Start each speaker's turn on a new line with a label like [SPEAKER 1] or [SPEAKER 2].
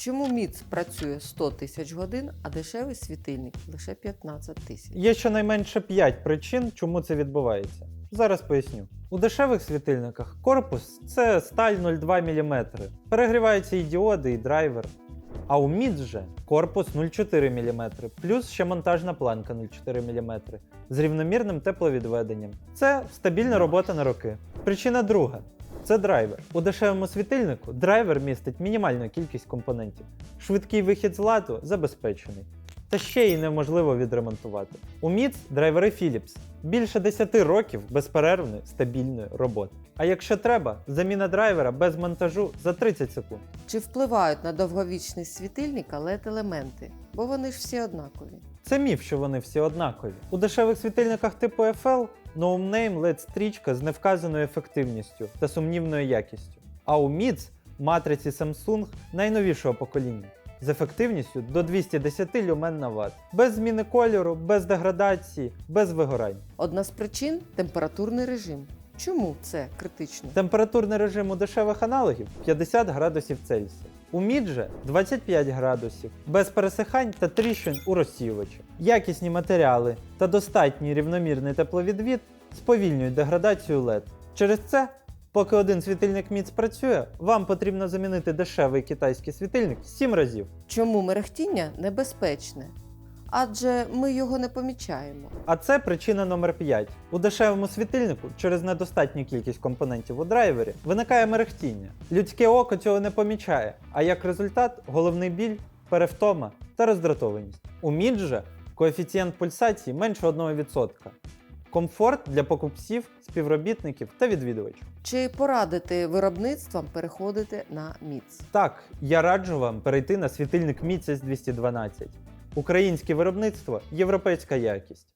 [SPEAKER 1] Чому міц працює 100 тисяч годин, а дешевий світильник лише 15 тисяч?
[SPEAKER 2] Є щонайменше 5 причин, чому це відбувається. Зараз поясню. У дешевих світильниках корпус це сталь 0,2 мм. Перегріваються і діоди, і драйвер. А у мід же корпус 0,4 мм, плюс ще монтажна планка 0,4 мм з рівномірним тепловідведенням. Це стабільна робота на роки. Причина друга це драйвер. У дешевому світильнику драйвер містить мінімальну кількість компонентів. Швидкий вихід з ладу забезпечений. Та ще й неможливо відремонтувати. У МІЦ драйвери Philips. Більше 10 років безперервної стабільної роботи. А якщо треба, заміна драйвера без монтажу за 30 секунд.
[SPEAKER 1] Чи впливають на довговічність світильника led елементи? Бо вони ж всі однакові.
[SPEAKER 2] Це міф, що вони всі однакові. У дешевих світильниках типу FL No Name LED стрічка з невказаною ефективністю та сумнівною якістю. А у MIDS матриці Samsung найновішого покоління з ефективністю до 210 люмен на Вт. Без зміни кольору, без деградації, без вигорань.
[SPEAKER 1] Одна з причин температурний режим. Чому це критично?
[SPEAKER 2] Температурний режим у дешевих аналогів 50 градусів Цельсія. У мідже 25 градусів, без пересихань та тріщин у розсівачі. Якісні матеріали та достатній рівномірний тепловідвід сповільнюють деградацію LED. Через це, поки один світильник міц працює, вам потрібно замінити дешевий китайський світильник 7 разів.
[SPEAKER 1] Чому мерехтіння небезпечне? Адже ми його не помічаємо.
[SPEAKER 2] А це причина номер 5. У дешевому світильнику через недостатню кількість компонентів у драйвері виникає мерехтіння. Людське око цього не помічає, а як результат головний біль, перевтома та роздратованість. У мід же коефіцієнт пульсації менше 1%. Комфорт для покупців, співробітників та відвідувачів.
[SPEAKER 1] Чи порадити виробництвам переходити на міц?
[SPEAKER 2] Так, я раджу вам перейти на світильник Міцес 212. Українське виробництво, європейська якість.